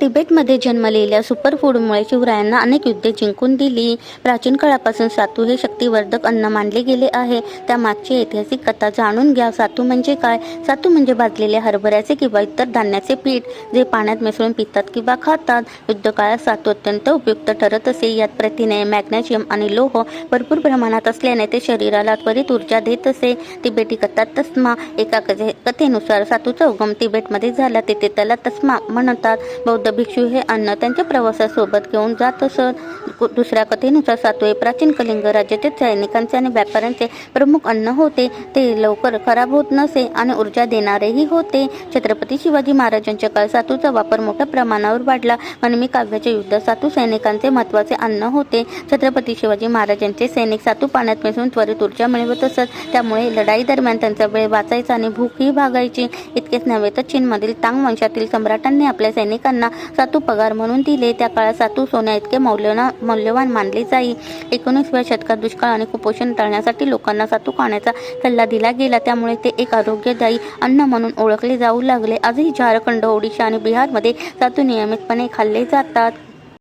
तिबेटमध्ये जन्मलेल्या सुपरफूडमुळे शिवरायांना अनेक युद्धे जिंकून दिली. प्राचीन काळापासून सातू हे शक्तिवर्धक अन्न मानले गेले आहे. त्यामागची ऐतिहासिक कथा जाणून घ्या. सातू म्हणजे काय? सातू म्हणजे भाजलेल्या हरभऱ्याचे किंवा इतर धान्याचे पीठ जे पाण्यात मिसळून पितात किंवा खातात. युद्धकाळात सातू अत्यंत उपयुक्त ठरत असे. यात प्रथिने मॅग्नेशियम आणि लोह भरपूर प्रमाणात असल्याने ते शरीराला त्वरित ऊर्जा देत असे. तिबेटी कथा तस्मा एका कथे कथेनुसार सातूचा उगम तिबेटमध्ये झाला. तेथे त्याला तस्मा म्हणतात. बौद्ध भिक्षू हे अन्न त्यांच्या प्रवासासोबत घेऊन जात असत दुसऱ्या कथेनुसार सातू हे प्राचीन कलिंग राज्यातील सैनिकांचे आणि व्यापाऱ्यांचे प्रमुख अन्न होते. ते लवकर खराब होत नसे आणि ऊर्जा देणारेही होते. छत्रपती शिवाजी महाराजांच्या काळ सातूचा वापर मोठ्या प्रमाणावर वाढला. वनमी काव्याच्या युद्धात सातू सैनिकांचे महत्त्वाचे अन्न होते. छत्रपती शिवाजी महाराजांचे सैनिक सातू पाण्यात मिसळून त्वरित ऊर्जा मिळवत असत. त्यामुळे लढाई दरम्यान त्यांचा वेळ वाचायचा आणि भूकही भागायची. इतकेच नव्हे तर चीनमधील तांग वंशातील सम्राटांनी आपल्या सैनिकांना सातू पगार म्हणून दिले. त्या काळात सातू सोन्या इतके मौल्यवान मौल्यवान मानले जाई. एकोणीसव्या शतकात दुष्काळ आणि कुपोषण टाळण्यासाठी लोकांना सातू खाण्याचा सल्ला दिला गेला. त्यामुळे ते एक आरोग्यदायी अन्न म्हणून ओळखले जाऊ लागले. आजही झारखंड ओडिशा आणि बिहारमध्ये सातू नियमितपणे खाल्ले जातात.